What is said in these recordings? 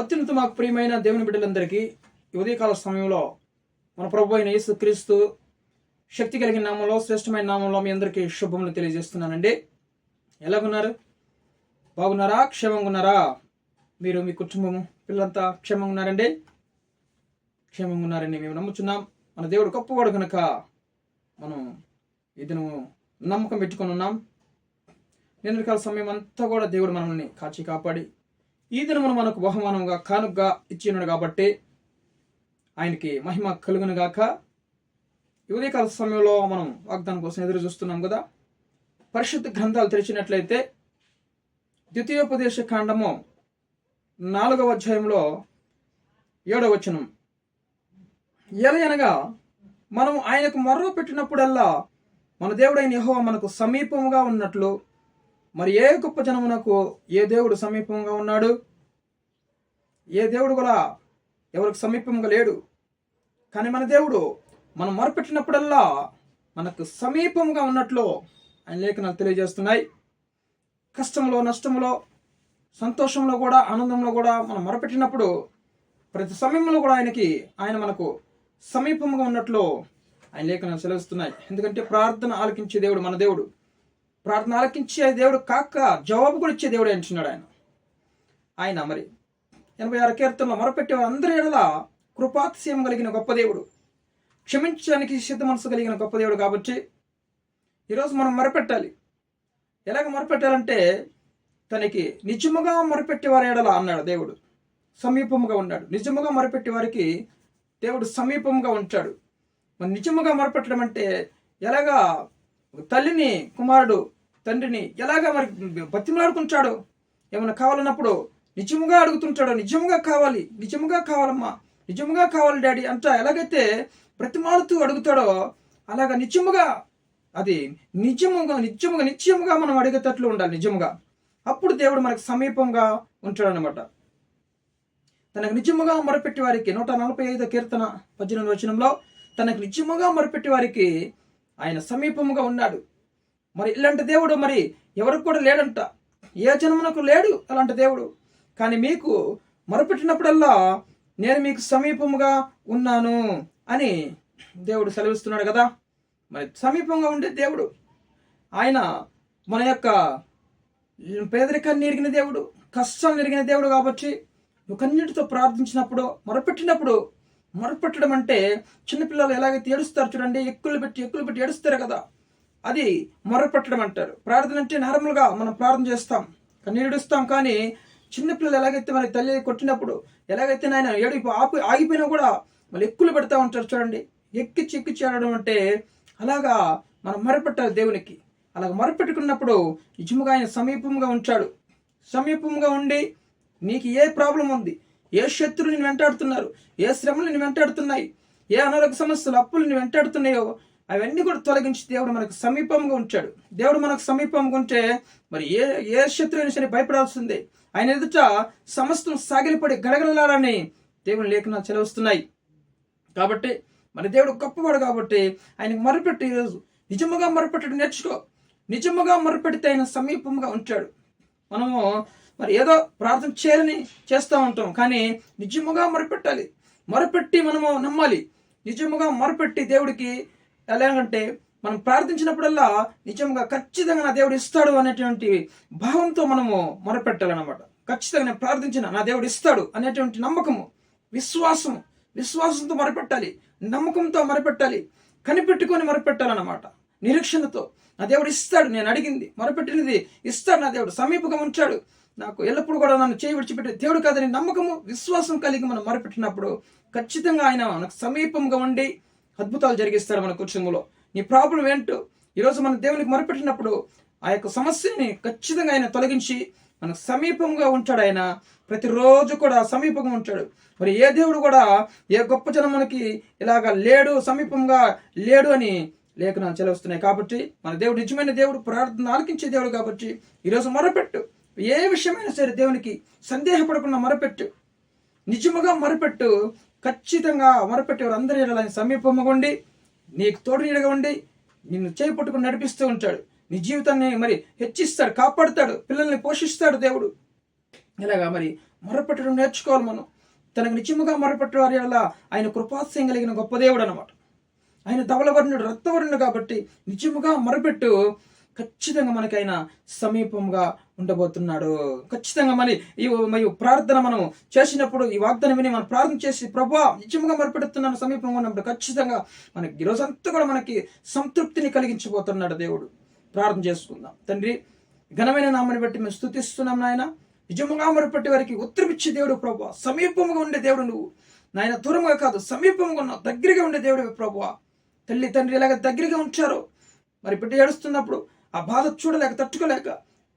అత్యున్నత మాకు ప్రియమైన దేవుని బిడ్డలందరికీ ఈ ఉదయకాల సమయంలో మన ప్రభు అయిన యేసు క్రీస్తు శక్తి కలిగిన నామంలో శ్రేష్టమైన నామంలో మీ అందరికీ శుభములు తెలియజేస్తున్నానండి. ఎలాగున్నారు? బాగున్నారా? క్షేమంగా ఉన్నారా? మీరు మీ కుటుంబము పిల్లలంతా క్షేమంగా ఉన్నారండి? క్షేమంగా ఉన్నారని మేము నమ్ముచున్నాం. మన దేవుడు గొప్పవాడు కనుక మనం ఇతను నమ్మకం పెట్టుకొని ఉన్నాం. నిన్నకాల సమయం అంతా కూడా దేవుడు మనల్ని కాచి కాపాడి ఈ దినమును మనకు బహుమానంగా కానుగ్గా ఇచ్చినాడు కాబట్టి ఆయనకి మహిమ కలుగునుగాక. గాక సమయంలో మనం వాగ్దానం కోసం ఎదురు చూస్తున్నాం కదా. పరిశుద్ధ గ్రంథాలు తెరిచినట్లయితే ద్వితీయోపదేశ కాండము నాలుగవ అధ్యాయంలో ఏడవ వచనం. ఎలయనగా మనం ఆయనకు మర్ర పెట్టినప్పుడల్లా మన దేవుడైన యహో మనకు సమీపముగా ఉన్నట్లు మరి ఏ గొప్ప జనమునకు ఏ దేవుడు సమీపంగా ఉన్నాడు? ఏ దేవుడు కూడా ఎవరికి సమీపంగా లేడు? కానీ మన దేవుడు మనం మొరపెట్టినప్పుడల్లా మనకు సమీపంగా ఉన్నట్లు ఆయన లేఖనాలు తెలియజేస్తున్నాయి. కష్టంలో నష్టంలో సంతోషంలో కూడా ఆనందంలో కూడా మనం మొరపెట్టినప్పుడు ప్రతి సమయంలో కూడా ఆయనకి ఆయన మనకు సమీపంగా ఉన్నట్లు ఆయన లేఖనాలు సెలవిస్తున్నాయి. ఎందుకంటే ప్రార్థన ఆలకించే దేవుడు మన దేవుడు. ప్రార్థన ఆలకించే దేవుడు కాక జవాబు కూడా ఇచ్చే దేవుడు అంటున్నాడు ఆయన. ఆయన మరి ఎనభై ఆరు కీర్తనలో మొరపెట్టే అందరి ఎడల కృపాతిశయం కలిగిన గొప్ప దేవుడు. క్షమించడానికి సిద్ధ మనసు కలిగిన గొప్ప దేవుడు కాబట్టి ఈరోజు మనం మొరపెట్టాలి. ఎలాగ మొరపెట్టాలంటే తనకి నిజముగా మొరపెట్టే వారి ఎడల అన్నాడు దేవుడు. సమీపముగా ఉన్నాడు. నిజముగా మొరపెట్టే వారికి దేవుడు సమీపంగా ఉంటాడు. మరి నిజముగా మొరపెట్టడం అంటే ఎలాగా తల్లిని కుమారుడు తండ్రిని ఎలాగా మరి బతిమలాడుకుంటాడు? ఏమైనా కావాలన్నప్పుడు నిజముగా అడుగుతుంటాడు? నిజముగా కావాలి నిజముగా కావాలమ్మా నిజముగా కావాలి డాడీ అంట ఎలాగైతే బ్రతిమాలుతూ అడుగుతాడో అలాగా నిజముగా అది నిజముగా నిజముగా నిత్యముగా మనం అడిగేటట్లు ఉండాలి నిజముగా. అప్పుడు దేవుడు మనకు సమీపంగా ఉంటాడనమాట తనకు నిజముగా మొరపెట్టి వారికి నూట నలభై ఐదు కీర్తన పద్దెనిమిది వచనంలో తనకు నిజముగా మొరపెట్టి వారికి ఆయన సమీపముగా ఉన్నాడు. మరి ఇలాంటి దేవుడు మరి ఎవరికి కూడా లేడంట. ఏ జనమునకు లేడు అలాంటి దేవుడు. కానీ మీకు మొరపెట్టినప్పుడల్లా నేను మీకు సమీపముగా ఉన్నాను అని దేవుడు సెలవిస్తున్నాడు కదా. మరి సమీపంగా ఉండే దేవుడు. ఆయన మన యొక్క పేదరికాన్ని ఎరిగిన దేవుడు కష్టాన్ని ఎరిగిన దేవుడు కాబట్టి నువ్వు కన్నిటితో ప్రార్థించినప్పుడు మొరపెట్టినప్పుడు మొరపెట్టడం అంటే చిన్నపిల్లలు ఎలాగైతే ఏడుస్తారు చూడండి ఎక్కులు పెట్టి ఎక్కులు పెట్టి ఏడుస్తారు కదా. అది మొరపెట్టడం అంటారు. ప్రార్థన అంటే నార్మల్గా మనం ప్రార్థన చేస్తాం. కన్నీరు ఏడుస్తాం కానీ చిన్నపిల్లలు ఎలాగైతే మనకి తల్లి కొట్టినప్పుడు ఎలాగైతే నాయన ఏడు ఆపి ఆగిపోయినా కూడా మళ్ళీ ఎక్కులు పెడతా ఉంటారు చూడండి. ఎక్కిచ్చి ఎక్కిచ్చి ఆడడం అంటే అలాగా మనం మొరపెట్టాలి దేవునికి. అలాగ మొరపెట్టుకున్నప్పుడు నిజముగా ఆయన సమీపంగా ఉంచాడు. సమీపంగా ఉండి నీకు ఏ ప్రాబ్లం ఉంది? ఏ శత్రువు నేను వెంటాడుతున్నారు? ఏ శ్రమలు నేను వెంటాడుతున్నాయి? ఏ అనారోగ్య సమస్యలు అప్పులు నేను వెంటాడుతున్నాయో అవన్నీ కూడా తొలగించి దేవుడు మనకు సమీపంగా ఉంచాడు. దేవుడు మనకు సమీపంగా ఉంటే మరి ఏ ఏ శత్రువుని సరే భయపడాల్సిందే. ఆయన ఎదుట సమస్తం సాగిలిపడి గడగడలాడని దేవుని లేఖనాలు చెలవస్తున్నాయి. కాబట్టి మన దేవుడు గొప్పవాడు కాబట్టి ఆయనకు మొరపెట్టి ఈరోజు. నిజముగా మొరపెట్టడం నేర్చుకో. నిజముగా మొరపెడితే ఆయన సమీపంగా ఉంచాడు. మనము మరి ఏదో ప్రార్థన చేయాలని చేస్తూ ఉంటాం కానీ నిజముగా మొరపెట్టాలి. మొరపెట్టి మనము నమ్మాలి. నిజముగా మొరపెట్టి దేవుడికి ఎలాగంటే మనం ప్రార్థించినప్పుడల్లా నిజంగా ఖచ్చితంగా నా దేవుడు ఇస్తాడు అనేటువంటి భావంతో మనము మొరపెట్టాలన్నమాట. ఖచ్చితంగా నేను ప్రార్థించిన నా దేవుడు ఇస్తాడు అనేటువంటి నమ్మకము విశ్వాసము విశ్వాసంతో మొరపెట్టాలి నమ్మకంతో మొరపెట్టాలి కనిపెట్టుకొని మొరపెట్టాలన్నమాట. నిరీక్షణతో నా దేవుడు ఇస్తాడు నేను అడిగింది మొరపెట్టినది ఇస్తాడు నా దేవుడు సమీపంగా ఉంచాడు. నాకు ఎల్లప్పుడూ కూడా నన్ను చేయి విడిచిపెట్టే దేవుడు కాదని నమ్మకము విశ్వాసం కలిగి మనం మొరపెట్టినప్పుడు ఖచ్చితంగా ఆయన మనకు సమీపంగా ఉండి అద్భుతాలు జరిగిస్తాడు మన కుటుంబంలో. నీ ప్రాబ్లం ఏంటో ఈరోజు మన దేవునికి మొరపెట్టినప్పుడు ఆ యొక్క సమస్యని ఖచ్చితంగా ఆయన తొలగించి మనకు సమీపంగా ఉంటాడు ఆయన. ప్రతిరోజు కూడా సమీపంగా ఉంటాడు. మరి ఏ దేవుడు కూడా ఏ గొప్ప జనం మనకి ఇలాగా లేడు సమీపంగా లేడు అని లేఖనాలు చెలవస్తున్నాయి. కాబట్టి మన దేవుడు నిజమైన దేవుడు ప్రార్థన ఆలకించే దేవుడు కాబట్టి ఈరోజు మొరపెట్టు. ఏ విషయమైనా సరే దేవునికి సందేహపడకుండా మొరపెట్టు. నిజముగా మొరపెట్టు. ఖచ్చితంగా మొరపెట్టేవారు అందరి సమీపముగుండి సమీపంగా ఉండి నీకు తోడు నీడగా ఉండి నిన్ను చేపట్టుకుని నడిపిస్తూ ఉంటాడు. నీ జీవితాన్ని మరి హెచ్చిస్తాడు కాపాడుతాడు పిల్లల్ని పోషిస్తాడు దేవుడు. ఇలాగా మరి మొరపెట్టడం నేర్చుకోవాలి మనం. తనకు నిత్యముగా మొరపెట్టే వారి వల్ల ఆయన కృపాశయం కలిగిన గొప్ప దేవుడు అనమాట ఆయన ధవలవర్ణుడు రక్తవర్ణుడు కాబట్టి నిజముగా మొరపెట్టు ఖచ్చితంగా మనకైనా సమీపంగా ఉండబోతున్నాడు. ఖచ్చితంగా మరి ఈ మరియు ప్రార్థన మనం చేసినప్పుడు ఈ వాగ్దానం విని మనం ప్రార్థన చేసి ప్రభా నిజంగా మరపెడుతున్నాను సమీపంగా ఉన్నప్పుడు ఖచ్చితంగా మనకి రోజంతా కూడా మనకి సంతృప్తిని కలిగించబోతున్నాడు దేవుడు. ప్రార్థన చేసుకుందాం. తండ్రి ఘనమైన నామని బట్టి మేము స్థుతిస్తున్నాం నాయన. నిజముగా మరపట్టి వారికి ఉత్తరమిచ్చే దేవుడు ప్రభు. సమీపముగా ఉండే దేవుడు నువ్వు. నాయన దూరంగా కాదు సమీపంగా ఉన్నావు. దగ్గరగా ఉండే దేవుడు ప్రభు. తల్లి తండ్రి ఇలాగ దగ్గరగా ఉంచారు. మరి బిడ్డ ఏడుస్తున్నప్పుడు ఆ బాధ చూడలేక తట్టుకోలేక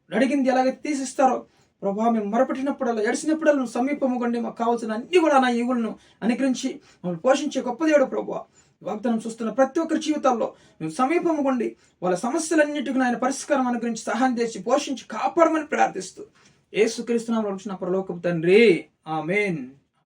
అడిగింది ఎలాగ తీసిస్తారో ప్రభా మేము మొరపెట్టినప్పుడల్లా ఎడిసినప్పుడల్లా నువ్వు సమీపముగండి మాకు కావాల్సిన అన్ని కూడా నా ఈవులను అనుగ్రహించి మమ్మల్ని పోషించే గొప్ప దేవుడు ప్రభు. వాగ్దానం చూస్తున్న ప్రతి ఒక్కరి జీవితాల్లో మేము సమీపముగుండి వాళ్ళ సమస్యలన్నిటికీ ఆయన పరిష్కారం అనుగ్రహించి సహాయం చేసి పోషించి కాపాడమని ప్రార్థిస్తూ. ఏసుక్రీస్తున్నాం వచ్చిన పరలోకపు తండ్రి. ఆమెన్.